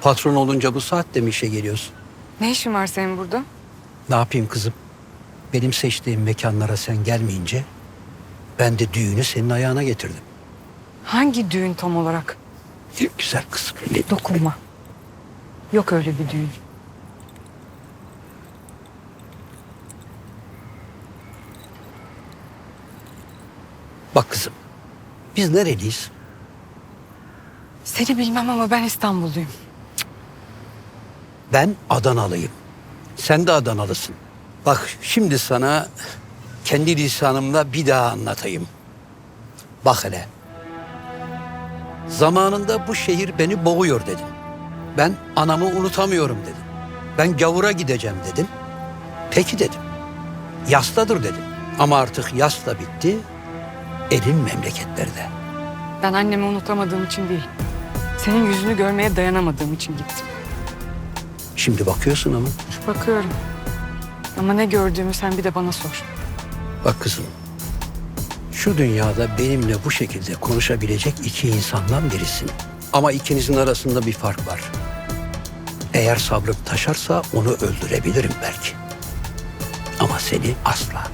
Patron olunca bu saatte mi işe geliyorsun? Ne işin var senin burada? Ne yapayım kızım? Benim seçtiğim mekanlara sen gelmeyince ben de düğünü senin ayağına getirdim. Hangi düğün tam olarak? Güzel kızım. Dokunma. Yok öyle bir düğün. Bak kızım. Biz nereliyiz? Seni bilmem ama ben İstanbulluyum. Ben Adanalıyım. Sen de Adanalısın. Bak şimdi sana kendi lisanımla bir daha anlatayım. Bak hele. Zamanında bu şehir beni boğuyor dedim. Ben anamı unutamıyorum dedim. Ben gavura gideceğim dedim. Peki dedim. Yasladır dedim. Ama artık yasla bitti. Elin memleketlerde. Ben annemi unutamadığım için değil. Senin yüzünü görmeye dayanamadığım için gittim. Şimdi bakıyorsun ama. Bakıyorum. Ama ne gördüğümü sen bir de bana sor. Bak kızım. Şu dünyada benimle bu şekilde konuşabilecek iki insandan birisin. Ama ikinizin arasında bir fark var. Eğer sabrım taşarsa onu öldürebilirim belki. Ama seni asla.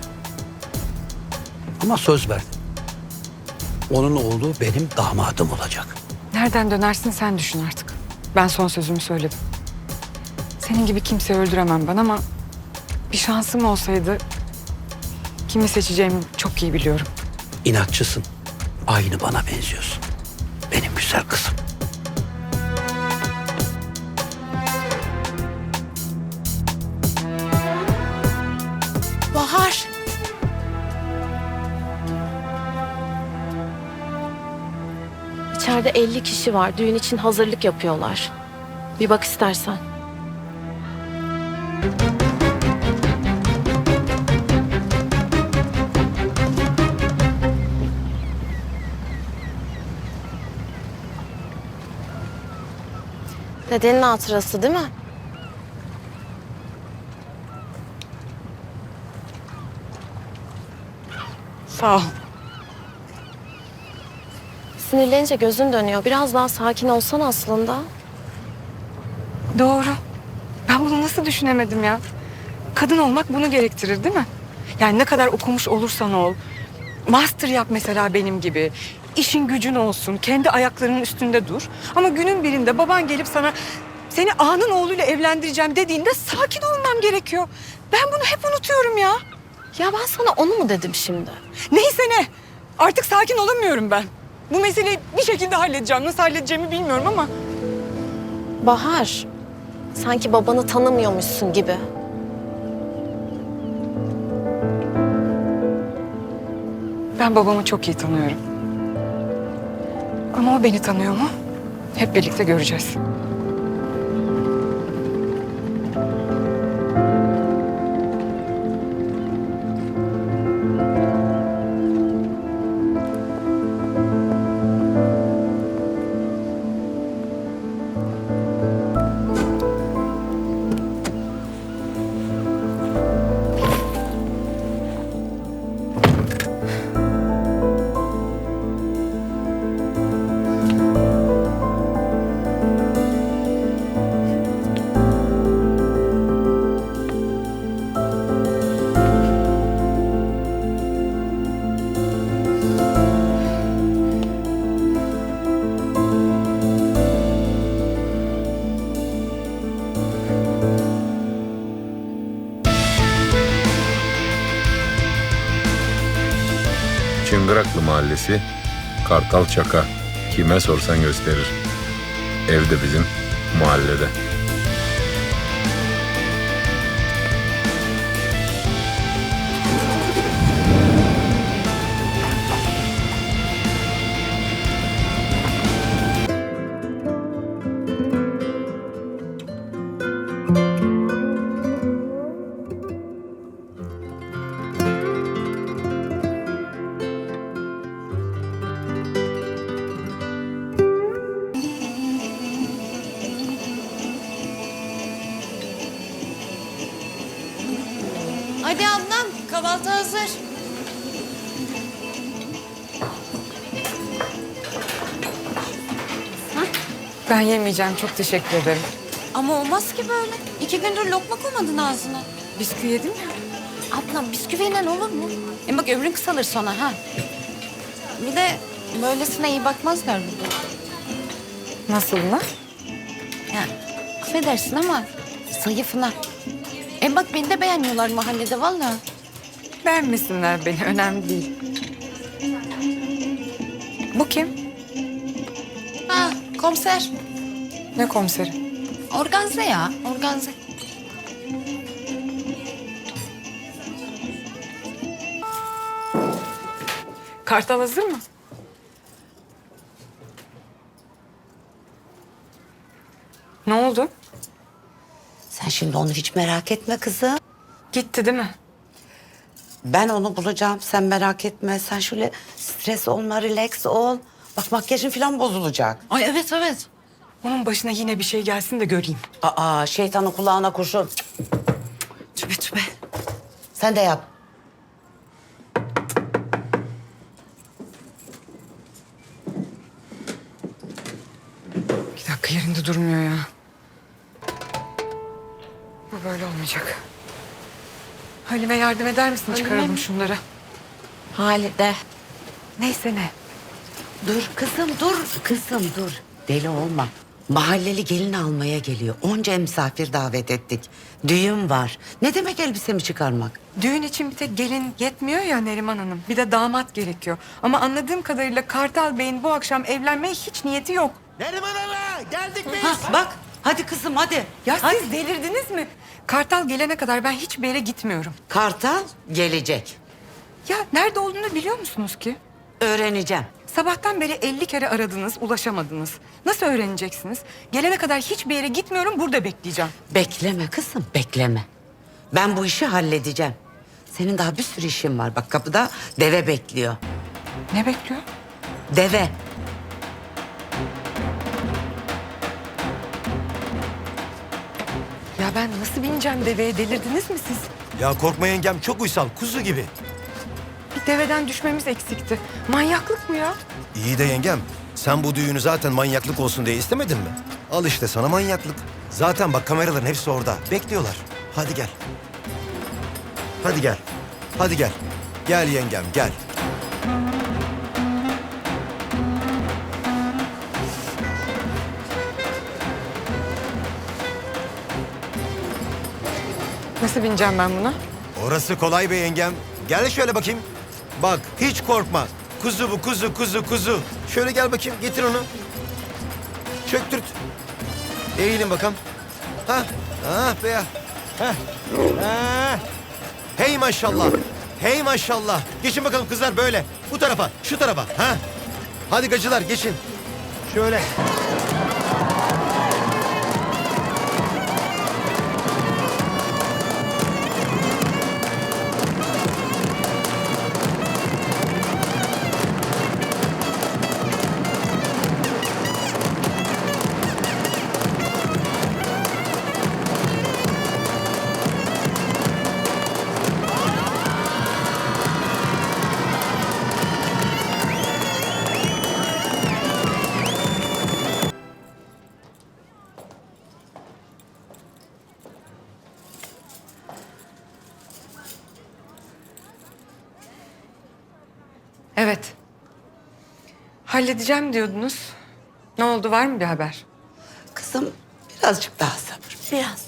Ama söz verdim. Onun oğlu benim damadım olacak. Nereden dönersin sen düşün artık. Ben son sözümü söyledim. Senin gibi kimseyi öldüremem ben ama bir şansım olsaydı kimi seçeceğimi çok iyi biliyorum. İnatçısın. Aynı bana benziyorsun. Benim güzel kızım. Bahar. İçeride 50 kişi var. Düğün için hazırlık yapıyorlar. Bir bak istersen. Dedenin hatırası değil mi? Sağ ol. Sinirlenince gözün dönüyor. Biraz daha sakin olsan aslında. Doğru. Ben bunu nasıl düşünemedim ya? Kadın olmak bunu gerektirir değil mi? Yani ne kadar okumuş olursan ol. Master yap mesela benim gibi. İşin gücün olsun. Kendi ayaklarının üstünde dur. Ama günün birinde baban gelip sana seni ağanın oğluyla evlendireceğim dediğinde sakin olmam gerekiyor. Ben bunu hep unutuyorum ya. Ya ben sana onu mu dedim şimdi? Neyse ne. Artık sakin olamıyorum ben. Bu meseleyi bir şekilde halledeceğim. Nasıl halledeceğimi bilmiyorum ama Bahar, sanki babanı tanımıyormuşsun gibi. Ben babamı çok iyi tanıyorum. Ama o beni tanıyor mu? Hep birlikte göreceğiz. Çıngıraklı Mahallesi, Kartal Çaka. Kime sorsan gösterir. Ev de bizim mahallede. Hazır. Ben yemeyeceğim. Çok teşekkür ederim. Ama olmaz ki böyle. İki gündür lokma koymadın ağzına. Bisküvi yedim ya. Ablam bisküviyle olur mu? E bak ömrün kısalır sonra ha. Bir de böylesine iyi bakmazlar burada. Nasılına? Ya affedersin ama zayıfına. E bak beni de beğenmiyorlar mahallede vallahi. Beğenmesinler beni. Önemli değil. Bu kim? Ha komiser. Ne komiseri? Organze ya organze. Kartal hazır mı? Ne oldu? Sen şimdi onu hiç merak etme kızım. Gitti değil mi? Ben onu bulacağım. Sen merak etme. Sen şöyle stres olma, relax ol. Bak makyajın falan bozulacak. Ay evet evet. Onun başına yine bir şey gelsin de göreyim. Aa şeytanın kulağına kurşun. Tübe tübe. Sen de yap. Bir dakika yerinde durmuyor ya. Bu böyle olmayacak. Halime yardım eder misin? Çıkaralım şunları. Halide. Neyse ne. Dur kızım dur. Kızım dur. Deli olma. Mahalleli gelin almaya geliyor. Onca misafir davet ettik. Düğün var. Ne demek elbisemi çıkarmak? Düğün için bir tek gelin yetmiyor ya Neriman Hanım. Bir de damat gerekiyor. Ama anladığım kadarıyla Kartal Bey'in bu akşam evlenmeye hiç niyeti yok. Neriman Ana geldik biz. Ha, bak hadi kızım hadi. Ya Hadi. siz delirdiniz mi? Kartal gelene kadar ben hiçbir yere gitmiyorum. Kartal gelecek. Ya nerede olduğunu biliyor musunuz ki? Öğreneceğim. Sabahtan beri 50 kere aradınız, ulaşamadınız. Nasıl öğreneceksiniz? Gelene kadar hiçbir yere gitmiyorum, burada bekleyeceğim. Bekleme kızım, bekleme. Ben bu işi halledeceğim. Senin daha bir sürü işin var. Bak kapıda deve bekliyor. Ne bekliyor? Deve. Ya ben nasıl bineceğim deveye? Delirdiniz mi siz? Ya korkma yengem çok uysal kuzu gibi. Bir deveden düşmemiz eksikti. Manyaklık mı ya? İyi de yengem sen bu düğünü zaten manyaklık olsun diye istemedin mi? Al işte sana manyaklık. Zaten bak kameraların hepsi orada. Bekliyorlar. Hadi gel. Hadi gel. Hadi gel. Gel yengem gel. Nasıl bineceğim ben buna? Orası kolay be yengem. Gel şöyle bakayım. Bak hiç korkma. Kuzu bu kuzu kuzu kuzu. Şöyle gel bakayım getir onu. Çöktürt. Eğilin bakalım. Ha, ah be ya. Ha. Ha. Hey maşallah. Hey maşallah. Geçin bakalım kızlar böyle. Bu tarafa, şu tarafa. Ha. Hadi gacılar geçin. Şöyle. Halledeceğim diyordunuz. Ne oldu var mı bir haber? Kızım birazcık daha sabır. Biraz.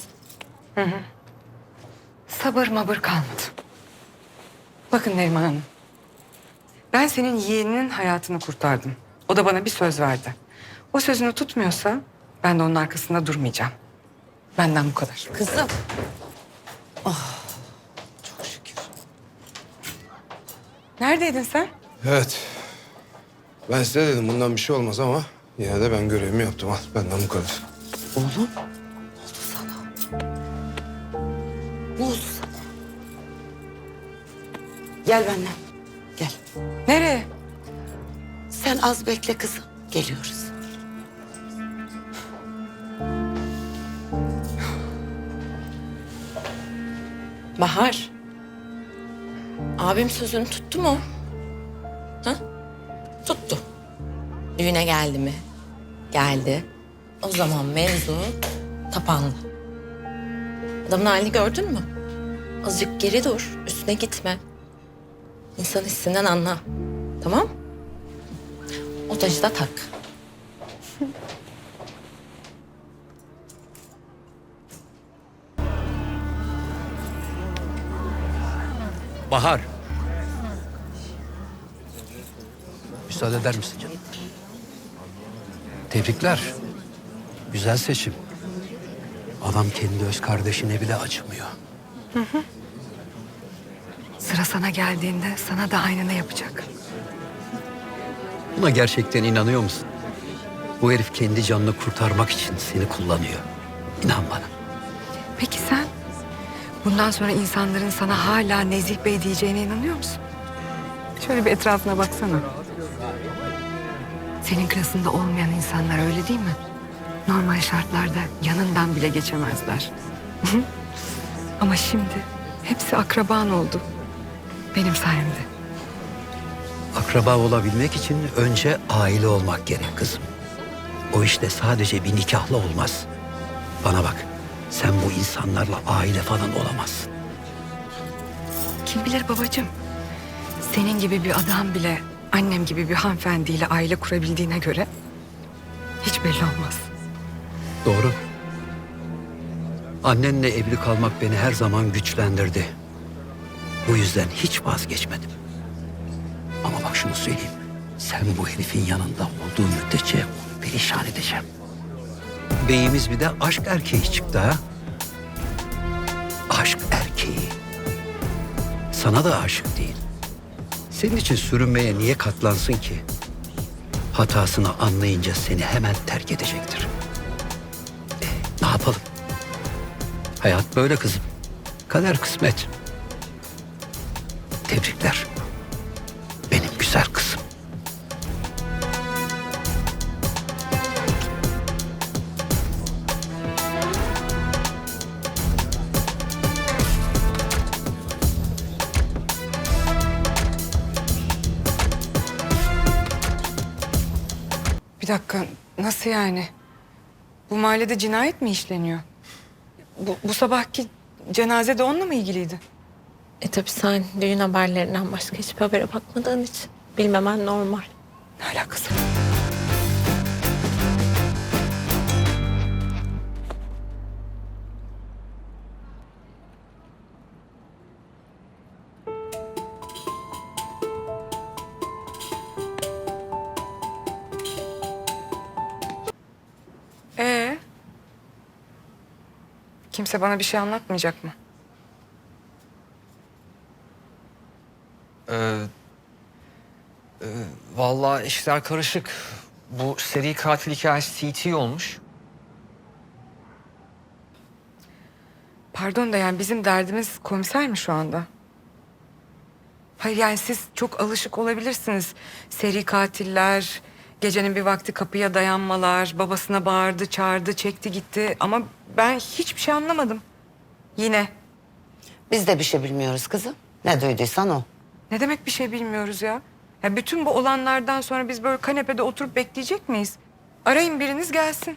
Sabır mabır kalmadı. Bakın Neriman Hanım. Ben senin yeğeninin hayatını kurtardım. O da bana bir söz verdi. O sözünü tutmuyorsa ben de onun arkasında durmayacağım. Benden bu kadar. Kızım. Oh. Çok şükür. Neredeydin sen? Evet. Ben size dedim bundan bir şey olmaz ama yine de ben görevimi yaptım. Al benden bu kadar. Oğlum ne oldu sana? Ne oldu sana? Gel benimle. Gel. Nereye? Sen az bekle kızım. Geliyoruz. Bahar. Abim sözünü tuttu mu? Ha? Tuttu. Düğüne geldi mi? Geldi. O zaman mevzu tapanlı. Adamın halini gördün mü? Azıcık geri dur, üstüne gitme. İnsan hissinden anla. Tamam? O tacı da tak. Bahar. Müsaade eder misin canım? Tebrikler. Güzel seçim. Adam kendi öz kardeşine bile acımıyor. Sıra sana geldiğinde sana da aynını yapacak. Buna gerçekten inanıyor musun? Bu herif kendi canını kurtarmak için seni kullanıyor. İnan bana. Peki sen? Bundan sonra insanların sana hala Nezih Bey diyeceğine inanıyor musun? Şöyle bir etrafına baksana. Senin klasında olmayan insanlar öyle değil mi? Normal şartlarda yanından bile geçemezler. Ama şimdi hepsi akraban oldu. Benim sayemde. Akraba olabilmek için önce aile olmak gerek kızım. O işte sadece bir nikahla olmaz. Bana bak, sen bu insanlarla aile falan olamazsın. Kim bilir babacığım. Senin gibi bir adam bile annem gibi bir hanımefendiyle aile kurabildiğine göre hiç belli olmaz. Doğru. Annenle evli kalmak beni her zaman güçlendirdi. Bu yüzden hiç vazgeçmedim. Ama bak şunu söyleyeyim. Sen bu herifin yanında olduğu müddetçe onu perişan edeceğim. Beyimiz bir de aşk erkeği çıktı ha. Aşk erkeği. Sana da aşık değil. Senin için sürünmeye niye katlansın ki? Hatasını anlayınca seni hemen terk edecektir. E, ne yapalım? Hayat böyle kızım. Kader kısmet. Tebrikler. Benim güzel kızım. Bir dakika nasıl yani? Bu mahallede cinayet mi işleniyor? Bu, bu sabahki cenaze de onunla mı ilgiliydi? E tabii sen düğün haberlerinden başka hiçbir habere bakmadığın için bilmemen normal. Ne alakası var? Kimse bana bir şey anlatmayacak mı? Ee, e, vallahi işler karışık. Bu seri katil hikayesi CT olmuş. Pardon da yani bizim derdimiz komiser mi şu anda? Hayır yani siz çok alışık olabilirsiniz. Seri katiller, gecenin bir vakti kapıya dayanmalar, babasına bağırdı, çağırdı, çekti gitti. Ama ben hiçbir şey anlamadım. Yine. Biz de bir şey bilmiyoruz kızım. Ne duyduysan o. Ne demek bir şey bilmiyoruz ya? Ya bütün bu olanlardan sonra biz böyle kanepede oturup bekleyecek miyiz? Arayın biriniz gelsin.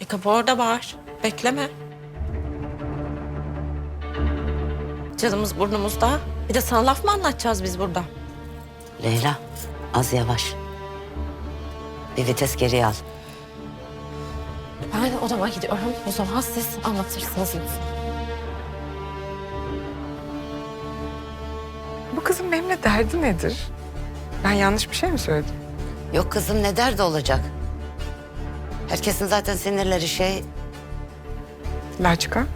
E kapı orada var. Bekleme. Canımız burnumuzda. Bir de sana laf mı anlatacağız biz burada? Leyla az yavaş. Bir vites geriye al. Ben odama gidiyorum. O zaman siz anlatırsınız. Bu kızın benimle derdi nedir? Ben yanlış bir şey mi söyledim? Yok kızım ne derdi olacak? Herkesin zaten sinirleri şey Belçika.